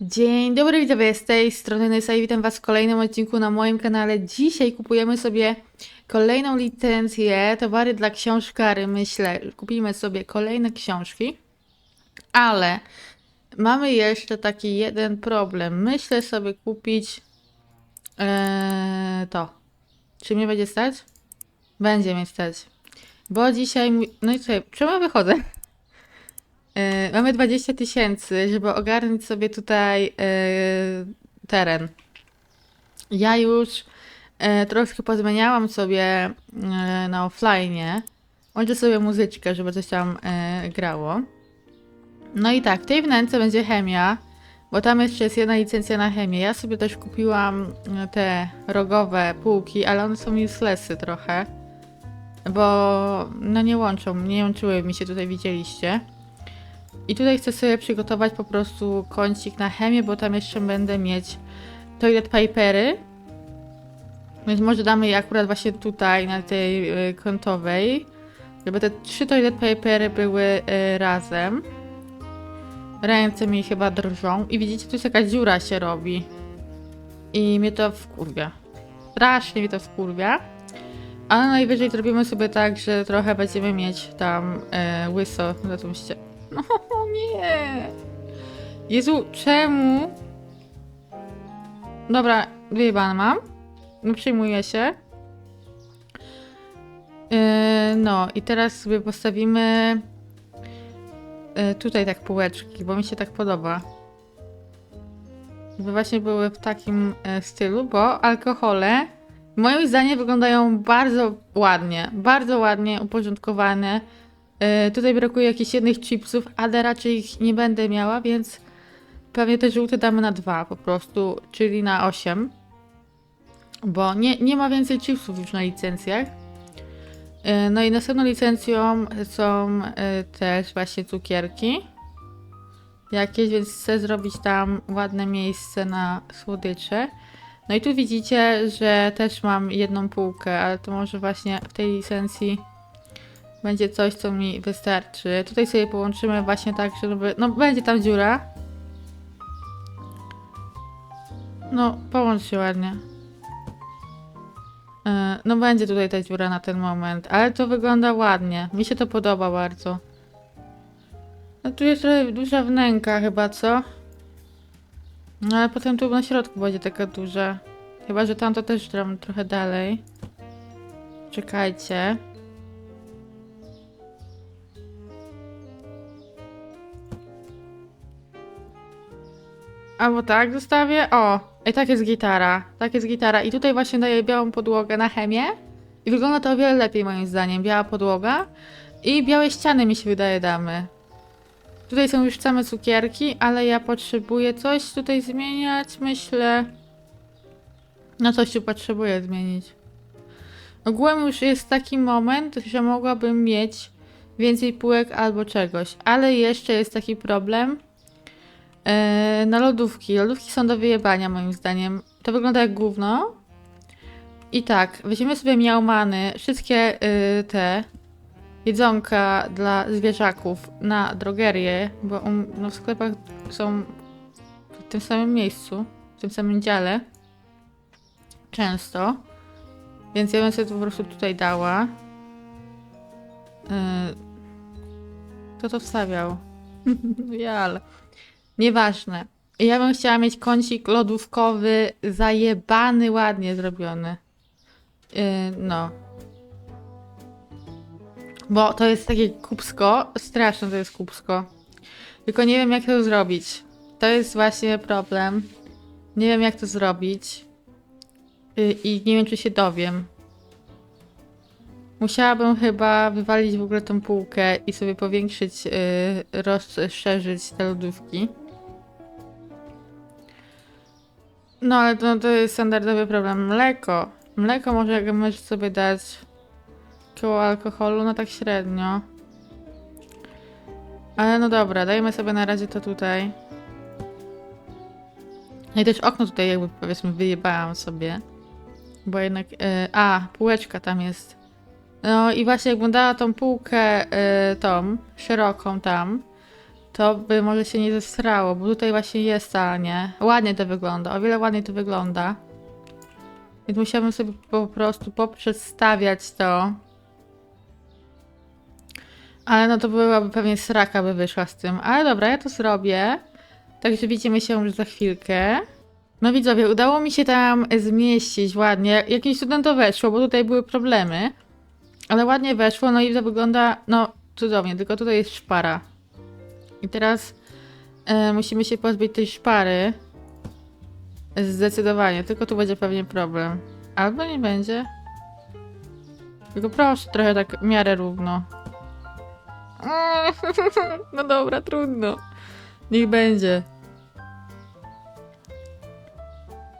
Dzień dobry, widzowie, z tej strony Nysa i witam Was w kolejnym odcinku na moim kanale. Dzisiaj kupujemy sobie kolejną licencję, towary dla książkary. Myślę, kupimy sobie kolejne książki, ale mamy jeszcze taki jeden problem. Myślę sobie kupić eee, to. Czy mnie będzie stać? Będzie mnie stać. Bo dzisiaj, no i słuchaj, czemu wychodzę? Mamy 20 tysięcy, żeby ogarnąć sobie tutaj e, teren. Ja już e, troszkę pozmieniałam sobie e, na offline. Włączę sobie muzyczkę, żeby coś tam e, grało. No i tak, w tej wnęce będzie chemia, bo tam jeszcze jest jedna licencja na chemię. Ja sobie też kupiłam te rogowe półki, ale one są uselessy trochę, bo no nie łączą, nie łączyły mi się tutaj, widzieliście. I tutaj chcę sobie przygotować po prostu kącik na chemię, bo tam jeszcze będę mieć toilet papery. Więc może damy je akurat właśnie tutaj, na tej y, kątowej. Żeby te trzy toilet papery były y, razem. Ręce mi chyba drżą. I widzicie, tu jest jakaś dziura się robi. I mnie to wkurwia. Strasznie mnie to wkurwia. Ale najwyżej zrobimy sobie tak, że trochę będziemy mieć tam e, łyso na tą ścianę. No nie. Jezu, czemu? Dobra, wyjebane mam. No przyjmuję się. Yy, no i teraz sobie postawimy yy, tutaj tak półeczki, bo mi się tak podoba. Żeby właśnie były w takim e, stylu, bo alkohole moim zdaniem wyglądają bardzo ładnie, bardzo ładnie uporządkowane. E, tutaj brakuje jakichś jednych chipsów, ale raczej ich nie będę miała, więc pewnie te żółte damy na dwa po prostu, czyli na 8. Bo nie, nie ma więcej chipsów już na licencjach. E, No i następną licencją są e, też właśnie cukierki. Jakieś, więc chcę zrobić tam ładne miejsce na słodycze. No i tu widzicie, że też mam jedną półkę, ale to może właśnie w tej licencji będzie coś, co mi wystarczy. Tutaj sobie połączymy właśnie tak, żeby... No, będzie tam dziura. No, połącz się ładnie. E, No, będzie tutaj ta dziura na ten moment, ale to wygląda ładnie. Mi się to podoba bardzo. No, tu jest trochę duża wnęka chyba, co? No, ale potem tu na środku będzie taka duża. Chyba, że tamto też tam trochę dalej. Czekajcie. Albo tak zostawię. O, i tak jest gitara. Tak jest gitara. I tutaj właśnie daję białą podłogę na chemię. I wygląda to o wiele lepiej moim zdaniem. Biała podłoga. I białe ściany mi się wydaje damy. Tutaj są już same cukierki, ale ja potrzebuję coś tutaj zmieniać, myślę. No coś tu potrzebuję zmienić. Ogółem już jest taki moment, że mogłabym mieć więcej półek albo czegoś, ale jeszcze jest taki problem, na lodówki. Lodówki są do wyjebania moim zdaniem. To wygląda jak gówno. I tak, weźmiemy sobie miałmany, wszystkie y, te jedzonka dla zwierzaków na drogerię, bo um, no w sklepach są w tym samym miejscu, w tym samym dziale. Często. Więc ja bym sobie to po prostu tutaj dała. Yy, kto to wstawiał? ja, ale... Nieważne. Ja bym chciała mieć kącik lodówkowy zajebany, ładnie zrobiony. Yy, no. Bo to jest takie kupsko. Straszne to jest kupsko. Tylko nie wiem, jak to zrobić. To jest właśnie problem. Nie wiem, jak to zrobić. Yy, I nie wiem, czy się dowiem. Musiałabym chyba wywalić w ogóle tą półkę i sobie powiększyć, yy, rozszerzyć te lodówki. No ale to, to jest standardowy problem. Mleko. Mleko może sobie dać koło alkoholu, no tak średnio. Ale no dobra, dajmy sobie na razie to tutaj. No i też okno tutaj jakby powiedzmy wyjebałam sobie. Bo jednak... e, a, półeczka tam jest. No i właśnie jakbym dała tą półkę e, tą, szeroką tam, to by może się nie zesrało, bo tutaj właśnie jest ta, nie? Ładnie to wygląda, o wiele ładniej to wygląda. Więc musiałabym sobie po prostu poprzedstawiać to. Ale no to byłaby pewnie sraka by wyszła z tym. Ale dobra, ja to zrobię. Także widzimy się już za chwilkę. No widzowie, udało mi się tam zmieścić ładnie. Jakimś cudem to weszło, bo tutaj były problemy. Ale ładnie weszło, no i to wygląda, no cudownie, tylko tutaj jest szpara. I teraz e, musimy się pozbyć tej szpary. Zdecydowanie, tylko tu będzie pewnie problem. Albo nie będzie. Tylko proszę, trochę tak w miarę równo. No dobra, trudno. Niech będzie.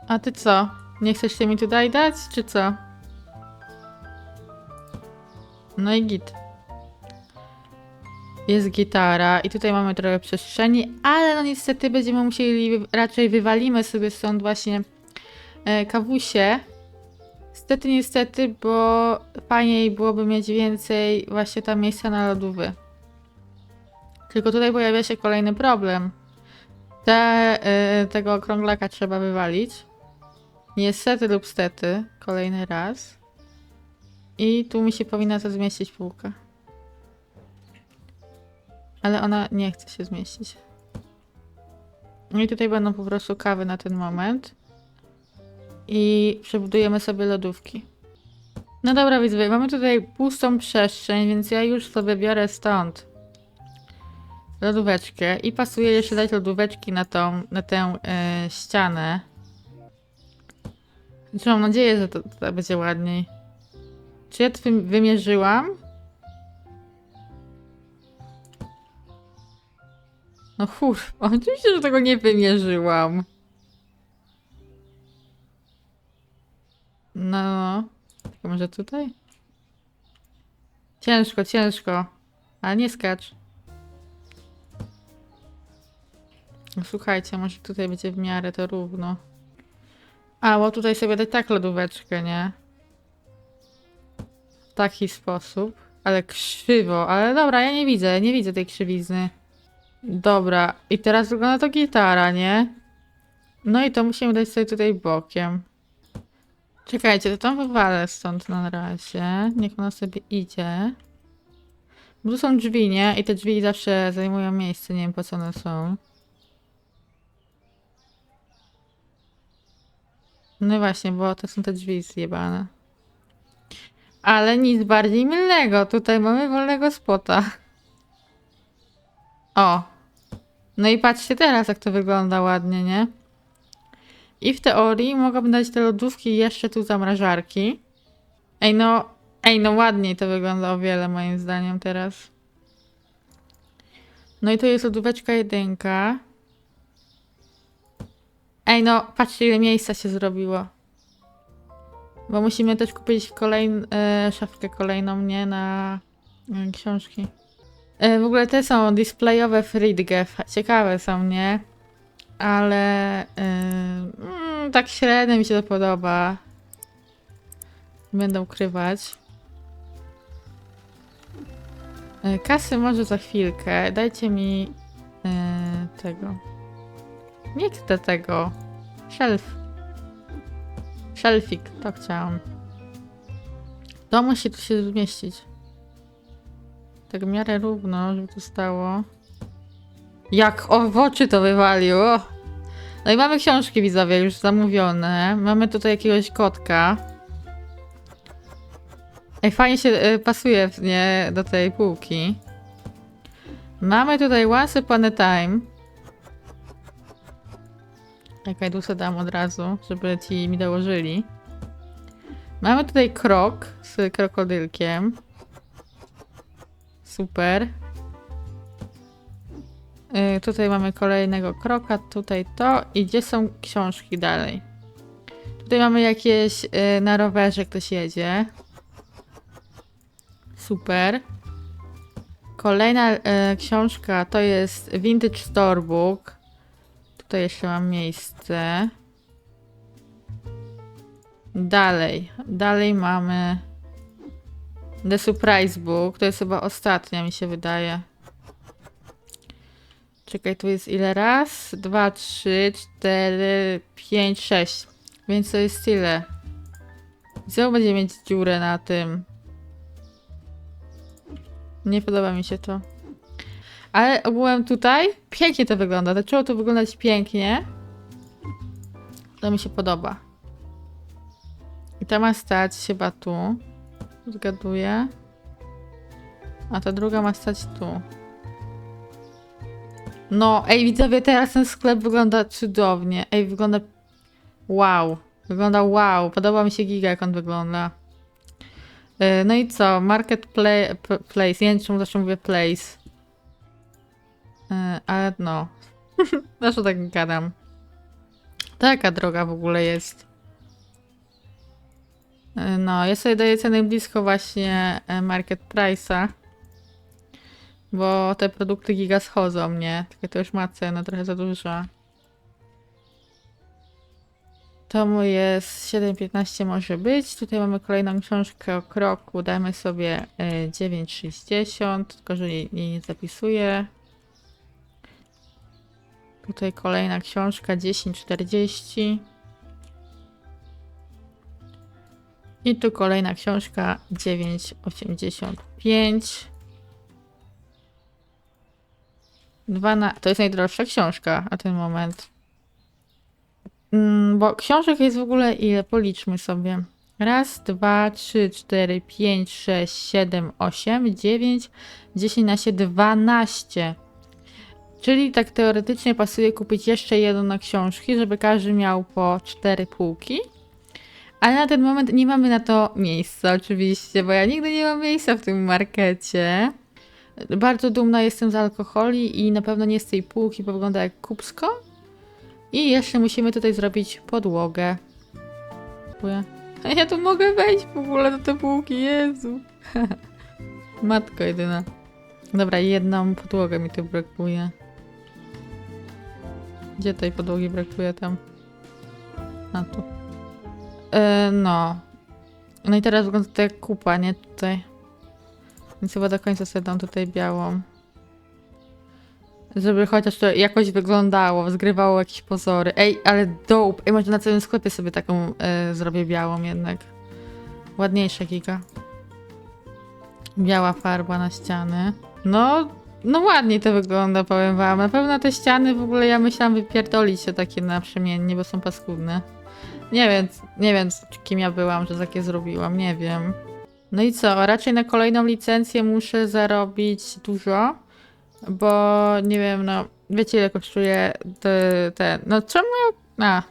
A ty co? Nie chcesz się mi tutaj dać, czy co? No i git. Jest gitara i tutaj mamy trochę przestrzeni, ale no niestety będziemy musieli, raczej wywalimy sobie stąd właśnie e, kawusie. Niestety, niestety, bo fajniej byłoby mieć więcej właśnie tam miejsca na lodówy. Tylko tutaj pojawia się kolejny problem. Te, e, tego okrąglaka trzeba wywalić. Niestety lub stety, kolejny raz. I tu mi się powinna to zmieścić półka. Ale ona nie chce się zmieścić. No i tutaj będą po prostu kawy na ten moment. I przebudujemy sobie lodówki. No dobra, widzowie, mamy tutaj pustą przestrzeń, więc ja już sobie biorę stąd lodóweczkę i pasuje jeszcze dać lodóweczki na tą, na tę e, ścianę. Znaczy mam nadzieję, że to, to będzie ładniej. Czy ja to wym- wymierzyłam? No chur, oczywiście, że tego nie wymierzyłam. No, no. Tylko może tutaj? Ciężko, ciężko. Ale nie skacz. No Słuchajcie, może tutaj będzie w miarę to równo. A, bo tutaj sobie dać tak lodóweczkę, nie? W taki sposób. Ale krzywo, ale dobra, ja nie widzę, nie widzę tej krzywizny. Dobra, i teraz wygląda to gitara, nie? No i to musimy dać sobie tutaj bokiem. Czekajcie, to tam wywalę stąd na razie. Niech ona sobie idzie. Bo tu są drzwi, nie? I te drzwi zawsze zajmują miejsce, nie wiem po co one są. No właśnie, bo to są te drzwi zjebane. Ale nic bardziej mylnego. Tutaj mamy wolnego spota. O. No i patrzcie teraz, jak to wygląda ładnie, nie? I w teorii mogłabym dać te lodówki jeszcze tu zamrażarki. Ej no, ej no ładniej to wygląda o wiele moim zdaniem teraz. No i to jest lodóweczka jedynka. Ej no, patrzcie ile miejsca się zrobiło. Bo musimy też kupić kolejn, e, szafkę kolejną, nie? Na książki. E, w ogóle te są displayowe Friedgef. Ciekawe są, nie? Ale mm, tak średnio mi się to podoba. Będę ukrywać. E, kasy może za chwilkę. Dajcie mi e, tego. Nie chcę tego. Shelf. Shelfik, to chciałam. To musi tu się zmieścić. Tak w miarę równo, żeby to stało. Jak o w oczy to wywalił. o! No i mamy książki widzowie już zamówione. Mamy tutaj jakiegoś kotka. Ej, fajnie się y, pasuje nie do tej półki. Mamy tutaj Once Upon a Time. Jak dusę dam od razu, żeby ci mi dołożyli. Mamy tutaj krok z krokodylkiem. Super. Y, tutaj mamy kolejnego kroka, tutaj to. I gdzie są książki dalej? Tutaj mamy jakieś y, na rowerze ktoś jedzie. Super. Kolejna y, książka to jest Vintage Storebook. Tutaj jeszcze mam miejsce. Dalej. Dalej mamy The Surprise Book. To jest chyba ostatnia, mi się wydaje. czekaj, tu jest ile? Raz, dwa, trzy, cztery, pięć, sześć. Więc to jest tyle. Znowu będzie mieć dziurę na tym. Nie podoba mi się to. Ale ogółem tutaj pięknie to wygląda. Zaczęło to wyglądać pięknie. To mi się podoba. I ta ma stać chyba tu. Zgaduję. A ta druga ma stać tu. No, ej, widzowie, teraz ten sklep wygląda cudownie. Ej, wygląda. Wow. Wygląda wow. Podoba mi się giga, jak on wygląda. Yy, No i co? Marketplace. Place. Nie wiem, czemu zawsze mówię place. Yy, Ale no. Zawsze tak gadam. Taka droga w ogóle jest. No, ja sobie daję cenę blisko właśnie e, market price'a. Bo te produkty giga schodzą, nie? Tylko to już ma cenę trochę za dużo. To mu jest 7,15 może być. Tutaj mamy kolejną książkę o kroku. Damy sobie e, 9,60, tylko że jej nie zapisuję. Tutaj kolejna książka 10,40. I tu kolejna książka 9,85. Dwa na... To jest najdroższa książka na ten moment. Mm, bo książek jest w ogóle ile? Policzmy sobie. Raz, dwa, trzy, cztery, pięć, sześć, siedem, osiem, dziewięć, dziesięć, naście, dwanaście. Czyli tak teoretycznie pasuje kupić jeszcze jedną na książki, żeby każdy miał po cztery półki. Ale na ten moment nie mamy na to miejsca, oczywiście, bo ja nigdy nie mam miejsca w tym markecie. Bardzo dumna jestem z alkoholi i na pewno nie z tej półki, bo wygląda jak kupsko. I jeszcze musimy tutaj zrobić podłogę. Dziękuję. A ja tu mogę wejść w ogóle do tej półki, Jezu. Matko jedyna. Dobra, jedną podłogę mi tu brakuje. Gdzie tej podłogi brakuje tam? A tu. E, no. No i teraz wygląda to jak kupa, nie? Tutaj. Więc chyba do końca sobie dam tutaj białą. Żeby chociaż to jakoś wyglądało, zgrywało jakieś pozory. Ej, ale dope. Ej, może na całym sklepie sobie taką e, zrobię białą jednak. Ładniejsza giga. Biała farba na ściany. No, no ładniej to wygląda, powiem wam. Na pewno te ściany w ogóle ja myślałam wypierdolić się takie naprzemiennie, bo są paskudne. Nie wiem, nie wiem kim ja byłam, że takie zrobiłam, nie wiem. No i co, raczej na kolejną licencję muszę zarobić dużo, bo nie wiem, no wiecie ile kosztuje te, te no czemu ja, a,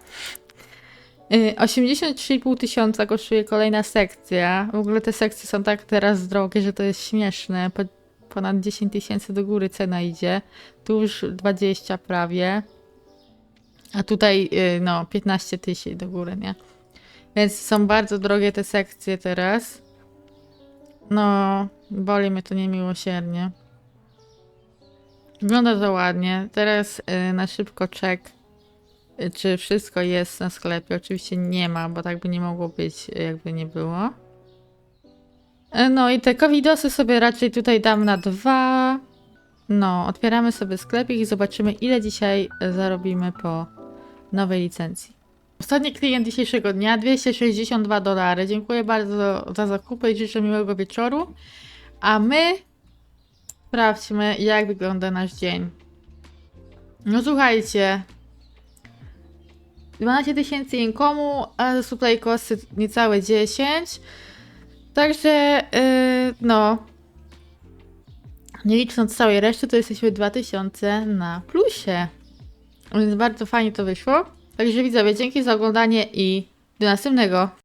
Y, 83,5 tysiąca kosztuje kolejna sekcja. W ogóle te sekcje są tak teraz drogie, że to jest śmieszne. Po, ponad 10 tysięcy do góry cena idzie. Tu już 20 prawie. A tutaj y, no 15 tysięcy do góry, nie? Więc są bardzo drogie te sekcje teraz. No, boli mnie to niemiłosiernie. Wygląda to ładnie. Teraz y, na szybko check, y, czy wszystko jest na sklepie. Oczywiście nie ma, bo tak by nie mogło być, jakby nie było. Y, No i te covidosy sobie raczej tutaj dam na dwa. No, otwieramy sobie sklepik i zobaczymy, ile dzisiaj zarobimy po nowej licencji. Ostatni klient dzisiejszego dnia 262 dolary. Dziękuję bardzo za zakupy i życzę miłego wieczoru. A my sprawdźmy, jak wygląda nasz dzień. No słuchajcie. 12 tysięcy inkomu, a supply kosty niecałe 10. Także, yy, no. Nie licząc całej reszty, to jesteśmy 2000 na plusie. Więc bardzo fajnie to wyszło. Także widzowie, dzięki za oglądanie i do następnego.